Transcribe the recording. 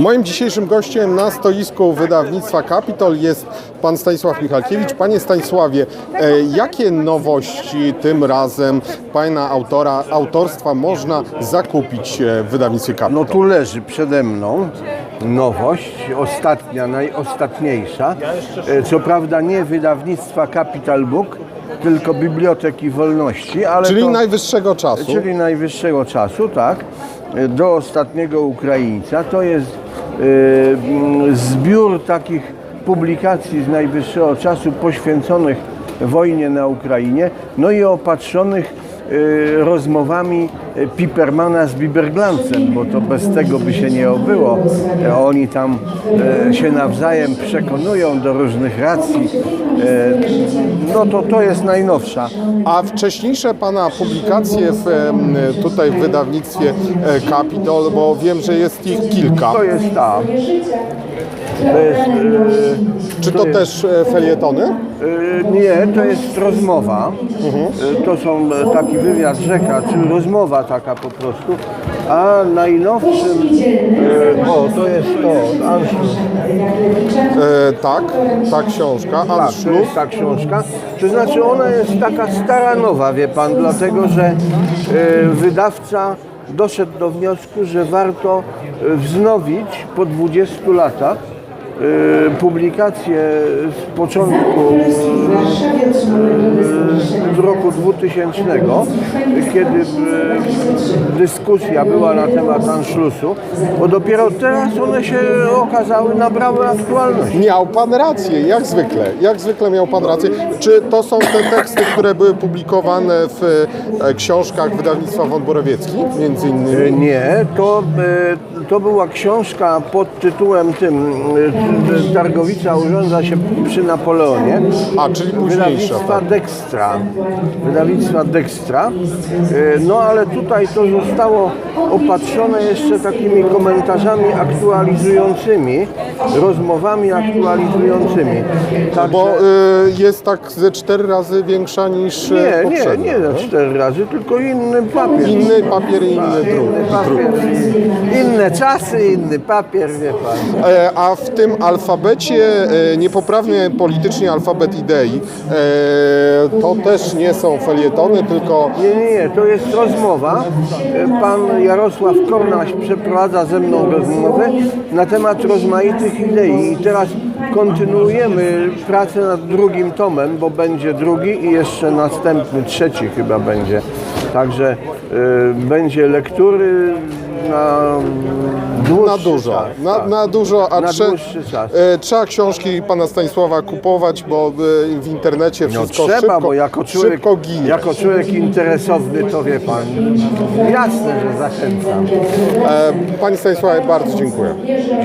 Moim dzisiejszym gościem na stoisku wydawnictwa Kapitol jest pan Stanisław Michalkiewicz. Panie Stanisławie, e, jakie nowości tym razem pana autora, autorstwa można zakupić e, w wydawnictwie Kapitol? No tu leży przede mną nowość, ostatnia, najostatniejsza. E, Co prawda nie wydawnictwa Capital Book, tylko Biblioteki Wolności, ale Czyli to, najwyższego czasu. czyli najwyższego czasu, tak, do ostatniego Ukraińca. To jest e, mm, zbiór takich publikacji z najwyższego czasu poświęconych wojnie na Ukrainie, no i opatrzonych rozmowami e, Pipermana z Biberglancem, bo to bez tego by się nie obyło. E, Oni tam e, się nawzajem przekonują do różnych racji. E, No to to jest najnowsza. A wcześniejsze pana publikacje w, tutaj w wydawnictwie Kapitol, bo wiem, że jest ich kilka. To jest ta. To jest, Czy to jest- też felietony? Nie, to jest rozmowa. E, To są e, taki wywiad rzeka, czy rozmowa taka po prostu. A najnowszym, e, o to jest to, Anschluss. E, tak, ta książka, Tak, to Anschluss. jest ta książka. To znaczy ona jest taka stara nowa, wie pan, dlatego że e, wydawca doszedł do wniosku, że warto e, wznowić po 20 latach e, publikację z początku roku 2000, kiedy e, dyskusja była na temat Anschlussu, bo dopiero teraz one się okazały, nabrały aktualności. Miał pan rację, jak zwykle. Jak zwykle miał pan rację. Czy to są te teksty, które były publikowane w e, książkach wydawnictwa von Borowiecki, między E, innymi? Nie, to, e, to była książka pod tytułem tym e, Targowica urządza się przy Napoleonie. A, czyli późniejsza. Wydawnictwa Tak. Dextra. Wydawnictwa Dextra. E, No ale tutaj to zostało opatrzone jeszcze takimi komentarzami aktualizującymi, rozmowami aktualizującymi. Także- Bo e, jest tak ze cztery razy większa niż e, nie, nie, poprzednia. nie za cztery razy, tylko inny papier. Inny papier i inny druk. Inne czasy, inny papier, wie pan. A w tym alfabecie, e, niepoprawny politycznie alfabet idei, to też nie są felietony, tylko Nie, nie, nie, to jest rozmowa. Pan Jarosław Kornaś przeprowadza ze mną rozmowę na temat rozmaitych idei i teraz kontynuujemy pracę nad drugim tomem, bo będzie drugi i jeszcze następny, trzeci chyba będzie. Także e, będzie lektury na dłuższy na dużo. czas, Na, tak. na dużo, a Na trze- e, trzeba książki pana Stanisława kupować, bo e, w internecie No wszystko trzeba, szybko, bo jako człowiek, szybko ginie. jako człowiek interesowny to wie pan, jasne, że zachęcam. E, Panie Stanisławie, bardzo dziękuję.